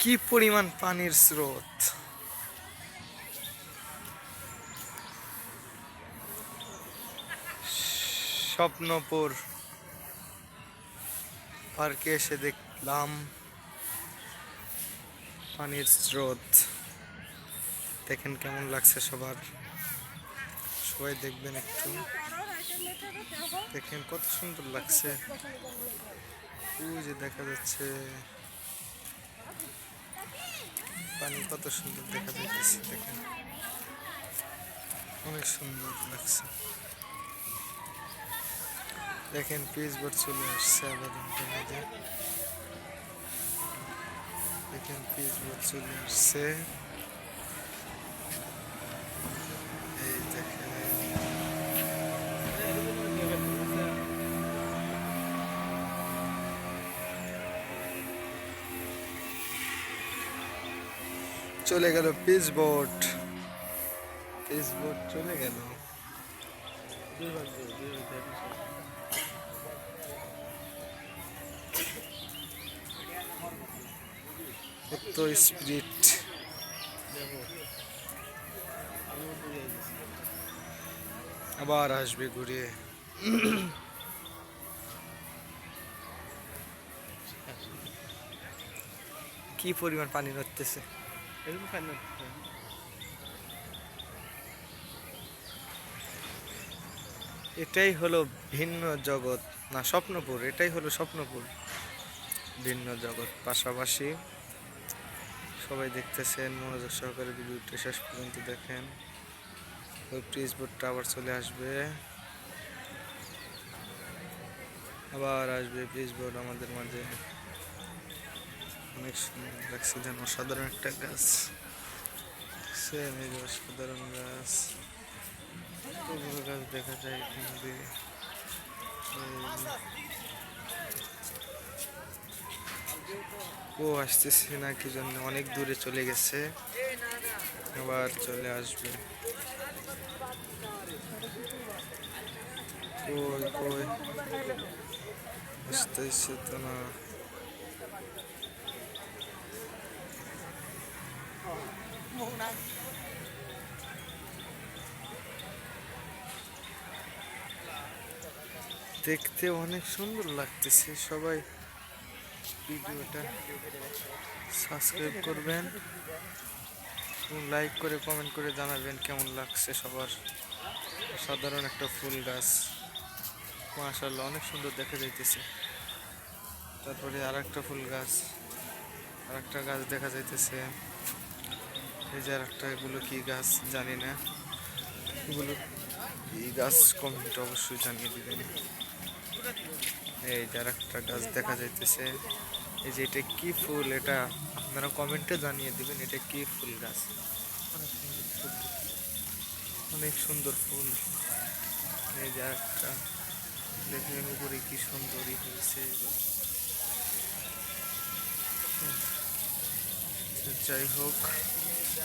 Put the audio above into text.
কি পরিমাণ পানির স্রোত? স্বপ্নপুর পার্কে এসে দেখলাম পানির স্রোত। দেখেন কেমন লাগছে সবার। সবাই দেখবেন একটু। দেখেন কত সুন্দর লাগছে। যে দেখা যাচ্ছে, পানি কত সুন্দর দেখা যাচ্ছে দেখেন। অনেক সুন্দর লাগছে। দেখেন পিস বোর্ড চলে আসছে আবার দেখেন পিস বোর্ড চলে আসছে। চলে গেল পিস বোট পিস বোট চলে গেল। কত স্পিরিট আবার আসবে ঘুরে। কি পরিমাণ পানি নড়তেছে? এটাই হলো ভিন্ন জগৎ। না, স্বপ্নপুর, এটাই হলো স্বপ্নপুর। ভিন্ন জগৎ। পাশাপাশি সবাই দেখতেছেন, মনোযোগ সহকারে ভিডিওটি শেষ পর্যন্ত দেখেন। ওই বোর্ডটা আবার চলে আসবে। আবার আসবে প্রিজ বোর্ড আমাদের মাঝে। অনেক সুন্দর লাগছে যেন অসাধারণ একটা গাছ। সেম অসাধারণ গাছ। কতগুলো গাছ দেখা যায় এখান দিয়ে। ও আসতেছে না, কি জন্য? অনেক দূরে চলে গেছে। আবার চলে আসবে। কই কই? আসতেছে তো না। দেখতে অনেক সুন্দর লাগতেছে, সবাই ভিডিওটা সাবস্ক্রাইব করবেন। লাইক করে কমেন্ট করে জানাবেন কেমন লাগছে সবার। সাধারণ একটা ফুল গাছ। মাশাল্লাহ অনেক সুন্দর দেখা যাইতেছে। তারপরে আর একটা ফুল গাছ আর একটা গাছ দেখা যাইতেছে। এই যে একটা এগুলো কি গাছ জানি না। এগুলো কি গাছ কমেন্ট অবশ্যই জানিয়ে দিবেন। এই যে আর একটা গাছ দেখা যাইতেছে। এই যে এটা কি ফুল? এটা আপনারা কমেন্টে জানিয়ে দিবেন এটা কি ফুল গাছ। অনেক সুন্দর ফুল। এই যে একটা দেখেন উপরে কি সুন্দরই হয়েছে। যাই হোক।